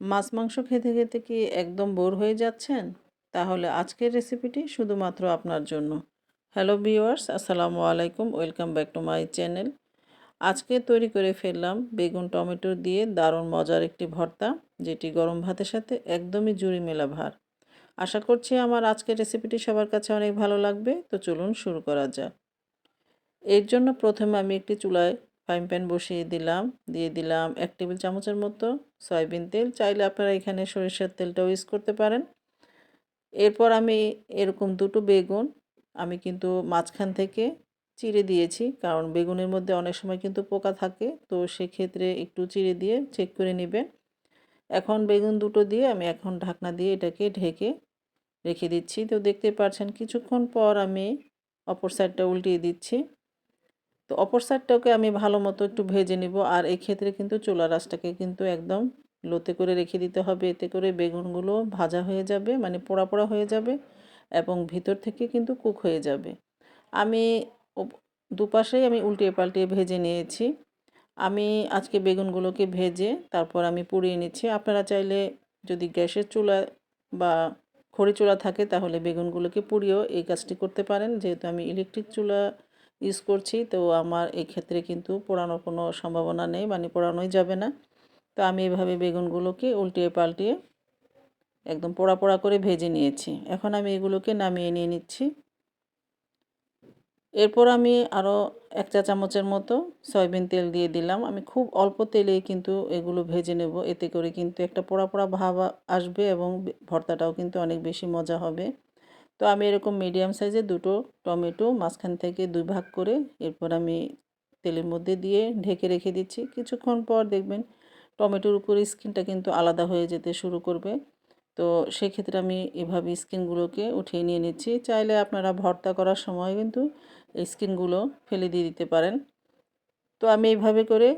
মাছ মাংস খেতে খেতে কি একদম বোর হয়ে যাচ্ছেন? তাহলে আজকের রেসিপিটি শুধুমাত্র আপনার জন্য। হ্যালো ভিউয়ার্স আসসালামু আলাইকুম welcome back to my channel আজকে তৈরি করে ফেললাম বেগুন, টমেটো দিয়ে দারুণ মজার একটি ভর্তা, যেটি গরম ভাতের সাথে একদমই জুড়ি মেলা ভার। আশা করছি আমার আজকের রেসিপিটি সবার কাছে অনেক ভালো লাগবে, তো চলুন শুরু করা যাক। এর জন্য প্রথমে আমি একটি চুলায় ফ্রাইং প্যান বসিয়ে দিলাম, দিয়ে দিলাম এক টেবিল চামচের মতো সয়াবিন তেল। চাইলে আপনারা এখানে সরিষার তেলটাও ইউজ করতে পারেন। এরপর আমি এরকম দুটো বেগুন আমি কিন্তু মাঝখান থেকে চিড়ে দিয়েছি, কারণ বেগুনের মধ্যে অনেক সময় কিন্তু পোকা থাকে, তো সেক্ষেত্রে একটু চিড়ে দিয়ে চেক করে নেবেন। এখন বেগুন দুটো দিয়ে আমি এখন ঢাকনা দিয়ে এটাকে ঢেকে রেখে দিচ্ছি। তো দেখতে পাচ্ছেন কিছুক্ষণ পর আমি অপর সাইডটা উল্টিয়ে দিচ্ছি। তো অপর সাইডটাকে আমি ভালো মতো একটু ভেজে নিব। আর এই ক্ষেত্রে কিন্তু চুলা রাসটাকে কিন্তু একদম লোতে করে রেখে দিতে হবে। এতে করে বেগুনগুলো ভাজা হয়ে যাবে মানে পোড়া পোড়া হয়ে যাবে এবং ভিতর থেকে কিন্তু কুক হয়ে যাবে। আমি দুপাশেই আমি উল্টিয়ে পাল্টিয়ে ভেজে নিয়েছি। আমি আজকে বেগুনগুলোকে ভেজে তারপর আমি পুড়িয়ে নিচ্ছি। আপনারা চাইলে যদি গ্যাসের চুলা বা খড়ি চুলা থাকে তাহলে বেগুনগুলোকে পুড়িয়েও এই কাজটি করতে পারেন। যেহেতু আমি ইলেকট্রিক চুলা ইউজ করছি। তো আমার এই ক্ষেত্রে কিন্তু পোড়ানোর কোনো সম্ভাবনা নেই মানে পোড়ানোই যাবে না। তো আমি এভাবে বেগুনগুলোকে উল্টিয়ে পাল্টিয়ে একদম পোড়া পোড়া করে ভেজে নিয়েছি। এখন আমি এগুলোকে নামিয়ে নিয়ে নিচ্ছি। এরপর আমি আরও এক চা চামচের মতো সয়াবিন তেল দিয়ে দিলাম। আমি খুব অল্প তেলেই কিন্তু এগুলো ভেজে নেব। এতে করে কিন্তু একটা পোড়া পোড়া ভাব আসবে এবং ভর্তাটাও কিন্তু অনেক বেশি মজা হবে। তো আমি এরকম মিডিয়াম সাইজে দুটো টমেটো মাঝখান থেকে দুই ভাগ করে এরপর আমি তেলের মধ্যে দিয়ে ঢেকে রেখে দিচ্ছি। কিছুক্ষণ পর দেখবেন টমেটোর উপরে স্কিনটা কিন্তু আলাদা হয়ে যেতে শুরু করবে। তো সেক্ষেত্রে আমি এভাবে স্কিনগুলোকে উঠিয়ে নিয়ে নিচ্ছি। চাইলে আপনারা ভর্তা করার সময় কিন্তু স্কিনগুলো ফেলে দিয়ে দিতে পারেন। তো আমি এইভাবে করে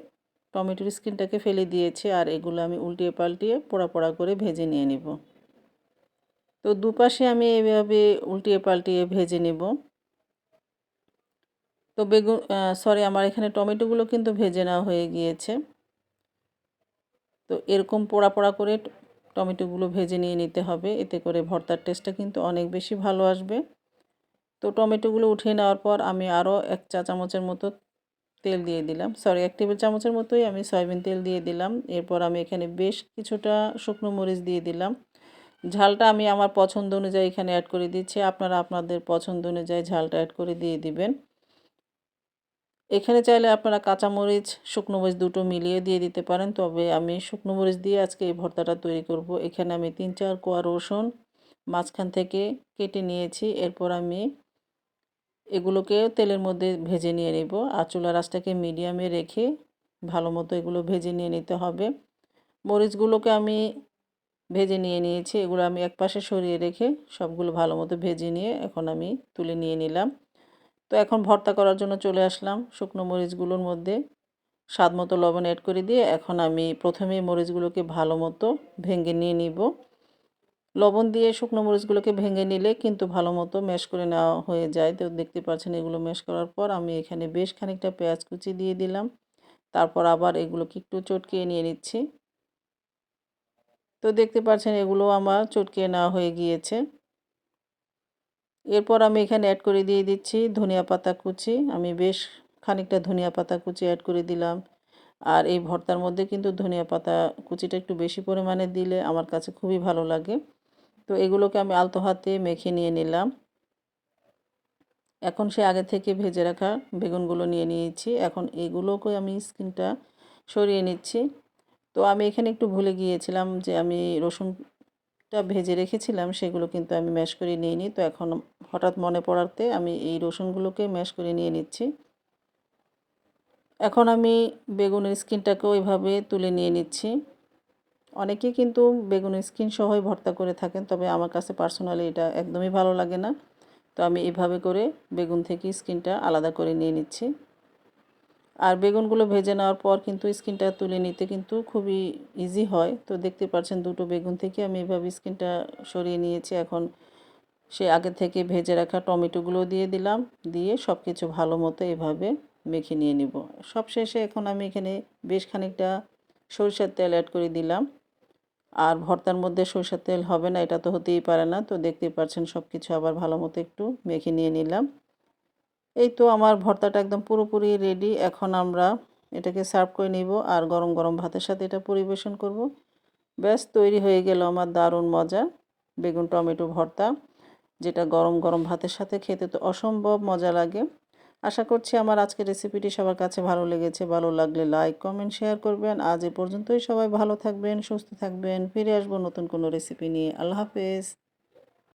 টমেটোর স্কিনটাকে ফেলে দিয়েছি আর এগুলো আমি উল্টিয়ে পাল্টিয়ে পোড়া পোড়া করে ভেজে নিয়ে নেব। তো দুপাশে আমি এভাবে উল্টিয়ে পাল্টিয়ে ভেজে নেব। তো বেগুন সরি আমার এখানে টমেটোগুলো কিন্তু ভেজে নেওয়া হয়ে গিয়েছে। তো এরকম পোড়া পোড়া করে টমেটোগুলো ভেজে নিয়ে নিতে হবে। এতে করে ভর্তার টেস্টটা কিন্তু অনেক বেশি ভালো আসবে। তো টমেটোগুলো উঠিয়ে নেওয়ার পর আমি আরও এক চা চামচের মতো তেল দিয়ে দিলাম। সরি এক টেবিল চামচের মতোই আমি সয়াবিন তেল দিয়ে দিলাম। এরপর আমি এখানে বেশ কিছুটা শুকনো মরিচ দিয়ে দিলাম। ঝালটা আমি আমার পছন্দ অনুযায়ী এখানে অ্যাড করে দিচ্ছি। আপনারা আপনাদের পছন্দ অনুযায়ী ঝালটা অ্যাড করে দিয়ে দিবেন। এখানে চাইলে আপনারা কাঁচামরিচ, শুকনো মরিচ দুটো মিলিয়ে দিয়ে দিতে পারেন। তবে আমি শুকনো মরিচ দিয়ে আজকে এই ভর্তাটা তৈরি করব। এখানে আমি তিন চার কোয়া রসুন মাঝখান থেকে কেটে নিয়েছি। এরপর আমি এগুলোকে তেলের মধ্যে ভেজে নিয়ে নেব। আর চুলা রাসটাকে মিডিয়ামে রেখে ভালো মতো এগুলো ভেজে নিয়ে নিতে হবে। মরিচগুলোকে আমি ভেজে নিয়ে নিয়েছি। এগুলো আমি এক পাশে সরিয়ে রেখে সবগুলো ভালো মতো ভেজে নিয়ে এখন আমি তুলে নিয়ে নিলাম। তো এখন ভর্তা করার জন্য চলে আসলাম শুকনো মরিচগুলোর মধ্যে। স্বাদ মতো লবণ অ্যাড করে দিয়ে এখন আমি প্রথমে মরিচগুলোকে ভালো মতো ভেঙে নিয়ে নিব। লবণ দিয়ে শুকনো মরিচগুলোকে ভেঙে নিলে কিন্তু ভালো মতো ম্যাশ করে নেওয়া হয়ে যায়। তো দেখতে পাচ্ছেন এগুলো ম্যাশ করার পর আমি এখানে বেশ খানিকটা পেঁয়াজ কুচি দিয়ে দিলাম। তারপর আবার এগুলোকে একটু চটকিয়ে নিয়ে নিচ্ছি। তো দেখতে পাচ্ছেন এগুলো আমার চটকে নেওয়া হয়ে গিয়েছে। এরপর আমি এখানে অ্যাড করে দিয়ে দিচ্ছি ধনিয়া পাতা কুচি। আমি বেশ খানিকটা ধনিয়া পাতা কুচি অ্যাড করে দিলাম। আর এই ভর্তার মধ্যে কিন্তু ধনিয়া পাতা কুচিটা একটু বেশি পরিমাণে দিলে আমার কাছে খুবই ভালো লাগে। তো এগুলোকে আমি আলতো হাতে মেখে নিয়ে নিলাম। এখন সে আগে থেকে ভেজে রাখা বেগুনগুলো নিয়ে নিয়েছি। এখন এগুলোকে আমি স্কিনটা সরিয়ে নিচ্ছি। তো আমি এখানে একটু ভুলে গিয়েছিলাম যে আমি রসুনটা ভেজে রেখেছিলাম, সেগুলো কিন্তু আমি ম্যাশ করে নিয়ে নিই তো এখন হঠাৎ মনে পড়াতে আমি এই রসুনগুলোকে ম্যাশ করে নিয়ে নিচ্ছি। এখন আমি বেগুনের স্কিনটাকে ওইভাবে তুলে নিয়ে নিচ্ছি। অনেকে কিন্তু বেগুনের স্কিন সহই ভর্তা করে থাকেন, তবে আমার কাছে পার্সোনালি এটা একদমই ভালো লাগে না। তো আমি এভাবে করে বেগুন থেকে স্কিনটা আলাদা করে নিয়ে নিচ্ছি। আর বেগুনগুলো ভেজে নেওয়ার পর কিন্তু স্কিনটা তুলে নিতে কিন্তু খুবই ইজি হয়। তো দেখতে পাচ্ছেন দুটো বেগুন থেকে আমি এভাবে স্কিনটা সরিয়ে নিয়েছি। এখন সে আগে থেকে ভেজে রাখা টমেটোগুলো দিয়ে দিলাম। দিয়ে সব কিছু ভালো মতো এভাবে মেখে নিয়ে নিব। সব শেষে এখন আমি এখানে বেশ খানিকটা সরিষার তেল অ্যাড করে দিলাম। আর ভর্তার মধ্যে সরষের তেল হবে না, এটা তো হতেই পারে না। তো দেখতেই পাচ্ছেন সব কিছু আবার ভালো মতো একটু মেখে নিয়ে নিলাম। এই তো আমার ভর্তাটা একদম পুরোপুরি রেডি এখন আমরা এটাকে সার্ভ করে নিব আর গরম গরম ভাতের সাথে এটা পরিবেশন করব। ব্যাস, তৈরি হয়ে গেল আমার দারুণ মজা বেগুন টমেটো ভর্তা, যেটা গরম গরম ভাতের সাথে খেতে তো অসম্ভব মজা লাগে। আশা করছি আমার আজকের রেসিপিটি সবার কাছে ভালো লেগেছে। ভালো লাগলে লাইক কমেন্ট শেয়ার করবেন। আজ এ পর্যন্তই সবাই ভালো থাকবেন, সুস্থ থাকবেন। ফিরে আসব নতুন কোনো রেসিপি নিয়ে। আল্লাহ হাফেজ।